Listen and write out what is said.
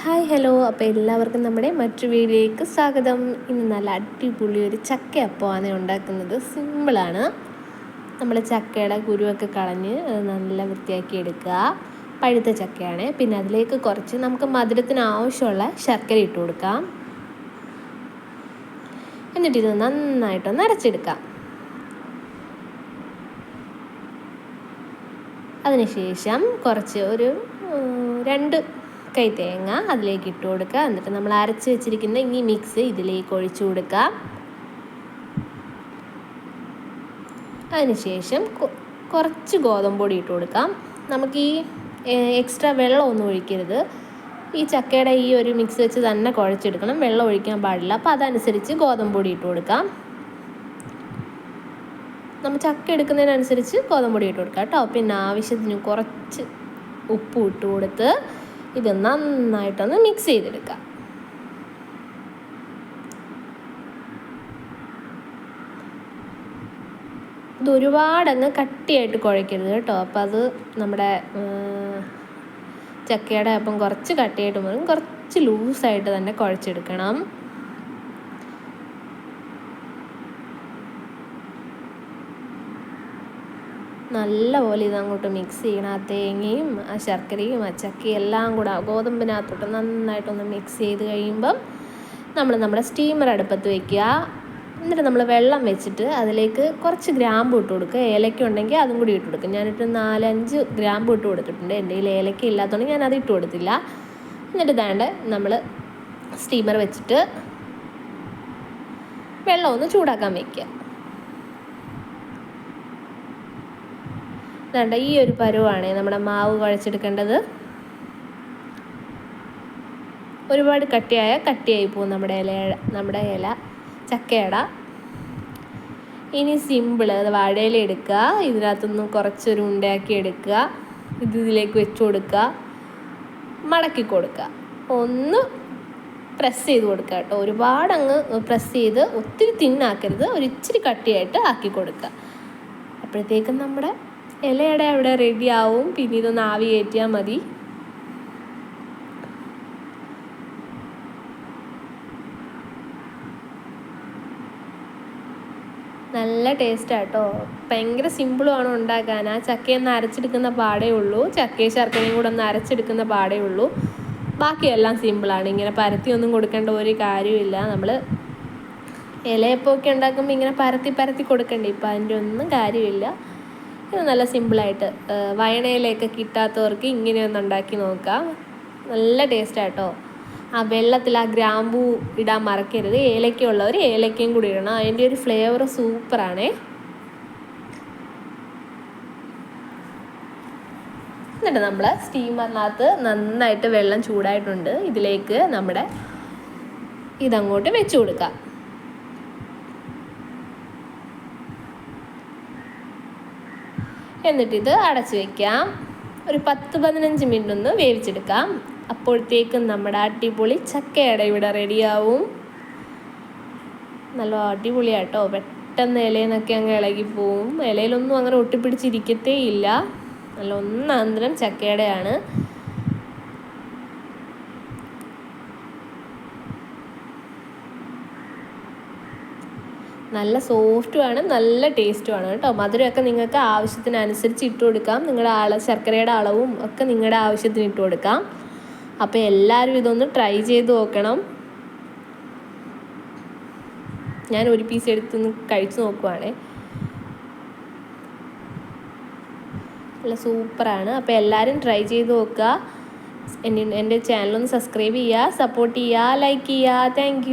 Hi hello. അപ്പോൾ എല്ലാവർക്കും നമ്മുടെ മറ്റു വീഡിയോയിലേക്ക് സ്വാഗതം. ഇന്ന് നല്ല അടിപൊളി ഒരു ചക്ക അപ്പമാണ് ഉണ്ടാക്കുന്നത്. സിമ്പിളാണ് നമ്മൾ ചക്കയുടെ കുരുവൊക്കെ കളഞ്ഞ് നല്ല വൃത്തിയാക്കി എടുക്കുക. പഴുത്ത ചക്കയാണ്. പിന്നെ അതിലേക്ക് കുറച്ച് നമുക്ക് മധുരത്തിന് ആവശ്യമുള്ള ശർക്കര ഇട്ട് കൊടുക്കാം. എന്നിട്ട് ഇത് നന്നായിട്ടൊന്ന് അരച്ചെടുക്കാം. അതിനുശേഷം കുറച്ച് ഒരു രണ്ട് കൈ തേങ്ങ അതിലേക്ക് ഇട്ട് കൊടുക്കുക. എന്നിട്ട് നമ്മൾ അരച്ച് വെച്ചിരിക്കുന്ന ഈ മിക്സ് ഇതിലേക്ക് ഒഴിച്ചു കൊടുക്കുക. അതിനുശേഷം കുറച്ച് ഗോതമ്പ് പൊടി ഇട്ട് കൊടുക്കാം. നമുക്ക് ഈ എക്സ്ട്രാ വെള്ളമൊന്നും ഒഴിക്കരുത്. ഈ ചക്കയുടെ ഈ ഒരു മിക്സ് വെച്ച് തന്നെ കുഴച്ചെടുക്കണം. വെള്ളം ഒഴിക്കാൻ പാടില്ല. അപ്പോൾ അതനുസരിച്ച് ഗോതമ്പ് പൊടി ഇട്ട് കൊടുക്കാം. നമ്മൾ ചക്ക എടുക്കുന്നതിനനുസരിച്ച് ഗോതമ്പ് പൊടി ഇട്ട് കൊടുക്കാം കേട്ടോ. പിന്നെ ആവശ്യത്തിന് കുറച്ച് ഉപ്പ് ഇട്ട് കൊടുത്ത് ഇത് നന്നായിട്ടൊന്ന് മിക്സ് ചെയ്തെടുക്കുക ഇത് ഒരുപാടങ്ങ് കട്ടിയായിട്ട് കുഴയ്ക്കരുത് കേട്ടോ. അപ്പോൾ അത് നമ്മുടെ ചക്കയുടെ അപ്പം കുറച്ച് കട്ടിയായിട്ട് പോലും കുറച്ച് ലൂസായിട്ട് തന്നെ കുഴച്ചെടുക്കണം. നല്ലപോലെ ഇത് അങ്ങോട്ട് മിക്സ് ചെയ്യണം. ആ തേങ്ങയും ആ ശർക്കരയും ആ ചക്കയും എല്ലാം കൂടെ ഗോതമ്പിനകത്തോട്ട് നന്നായിട്ടൊന്ന് മിക്സ് ചെയ്ത് കഴിയുമ്പം നമ്മൾ നമ്മുടെ സ്റ്റീമർ അടുപ്പത്ത് വയ്ക്കുക എന്നിട്ട് നമ്മൾ വെള്ളം വെച്ചിട്ട് അതിലേക്ക് കുറച്ച് ഗ്രാമ്പ് ഇട്ട് കൊടുക്കുക. ഏലക്ക ഉണ്ടെങ്കിൽ അതും കൂടി ഇട്ട് കൊടുക്കും ഞാനിട്ട് നാലഞ്ച് ഗ്രാമ്പ് ഇട്ട് കൊടുത്തിട്ടുണ്ട്. എന്റെ കയ്യിൽ ഏലക്ക ഇല്ലാത്തതുകൊണ്ട് ഞാൻ അത് ഇട്ട് കൊടുത്തില്ല. എന്നിട്ട് ഇതാണ്ട് നമ്മൾ സ്റ്റീമർ വെച്ചിട്ട് വെള്ളം ഒന്ന് ചൂടാക്കാൻ വയ്ക്കുക വേണ്ട ഈ ഒരു പരുവാണ് നമ്മുടെ മാവ് കുഴച്ചെടുക്കേണ്ടത്. ഒരുപാട് കട്ടിയായ കട്ടിയായി പോകും നമ്മുടെ ഇല നമ്മുടെ ഇല ചക്കയട. ഇനി സിമ്പിൾ അത് വാഴയില എടുക്കുക ഇതിനകത്തുനിന്ന് കുറച്ചൊരു ഉണ്ടയാക്കി എടുക്കുക ഇത് ഇതിലേക്ക് വെച്ച് കൊടുക്കുക മടക്കി കൊടുക്കുക. ഒന്ന് പ്രസ് ചെയ്ത് കൊടുക്കുക കേട്ടോ. ഒരുപാട് അങ്ങ് പ്രസ് ചെയ്ത് ഒത്തിരി തിന്നാക്കരുത് ഒരു ഇച്ചിരി കട്ടിയായിട്ട് ആക്കി കൊടുക്കുക. അപ്പോഴത്തേക്കും നമ്മുടെ ഇലയുടെ അവിടെ റെഡി ആവും. പിന്നെ ഇതൊന്ന് ആവി കയറ്റിയാൽ മതി. നല്ല ടേസ്റ്റ് ആട്ടോ ഭയങ്കര സിമ്പിളുമാണ് ഉണ്ടാക്കാൻ. ആ ചക്കയൊന്ന് അരച്ചെടുക്കുന്ന പാടേ ഉള്ളൂ. ചക്കയും ശർക്കരയും കൂടെ ഒന്ന് അരച്ചെടുക്കുന്ന പാടേ ഉള്ളൂ. ബാക്കിയെല്ലാം സിമ്പിളാണ് ഇങ്ങനെ പരത്തി ഒന്നും കൊടുക്കേണ്ട ഒരു കാര്യമില്ല നമ്മൾ ഇലയപ്പമൊക്കെ ഉണ്ടാക്കുമ്പോൾ ഇങ്ങനെ പരത്തി പരത്തി കൊടുക്കണ്ടേ? ഇപ്പം അതിന്റെ ഒന്നും കാര്യമില്ല. ഇത് നല്ല സിമ്പിളായിട്ട് വയണയിലേക്ക് കിട്ടാത്തവർക്ക് ഇങ്ങനെയൊന്ന് ഉണ്ടാക്കി നോക്കാം. നല്ല ടേസ്റ്റ് ആട്ടോ ആ വെള്ളത്തിൽ ആ ഗ്രാമ്പൂ ഇടാൻ മറക്കരുത്. ഏലക്ക ഉള്ളവർ ഏലക്കയും കൂടി ഇടണം. അതിന്റെ ഒരു ഫ്ലേവർ സൂപ്പറാണേ എന്നിട്ട് നമ്മൾ സ്റ്റീമറിനകത്ത് നന്നായിട്ട് വെള്ളം ചൂടായിട്ടുണ്ട്. ഇതിലേക്ക് നമ്മുടെ ഇതങ്ങോട്ട് വെച്ച് കൊടുക്കാം ഇത് അടച്ചു വയ്ക്കാം ഒരു പത്ത് പതിനഞ്ച് മിനിറ്റ് ഒന്ന് വേവിച്ചെടുക്കാം. അപ്പോഴത്തേക്കും നമ്മുടെ അടിപൊളി ചക്കയട ഇവിടെ റെഡിയാവും. നല്ല അടിപൊളിയാട്ടോ. പെട്ടെന്ന് ഇലയെന്നൊക്കെ അങ്ങ് ഇളകി പോവും. ഇലയിലൊന്നും അങ്ങനെ ഒട്ടിപ്പിടിച്ചിരിക്കത്തേ ഇല്ല നല്ല ഒന്നാന്തരം ചക്കയുടെയാണ്. നല്ല സോഫ്റ്റുമാണ് നല്ല ടേസ്റ്റുമാണ് കേട്ടോ. മധുരമൊക്കെ നിങ്ങൾക്ക് ആവശ്യത്തിനനുസരിച്ച് ഇട്ട് കൊടുക്കാം. നിങ്ങളുടെ അള ശർക്കരയുടെ അളവും ഒക്കെ നിങ്ങളുടെ ആവശ്യത്തിന് ഇട്ട് കൊടുക്കാം. അപ്പോൾ എല്ലാവരും ഇതൊന്ന് ട്രൈ ചെയ്ത് നോക്കണം. ഞാൻ ഒരു പീസ് എടുത്ത് കഴിച്ച് നോക്കുവാണേ. നല്ല സൂപ്പറാണ്. അപ്പോൾ എല്ലാവരും ട്രൈ ചെയ്ത് നോക്കുക. എന്റെ ചാനലൊന്ന് സബ്സ്ക്രൈബ് ചെയ്യുക സപ്പോർട്ട് ചെയ്യുക ലൈക്ക് ചെയ്യുക. താങ്ക്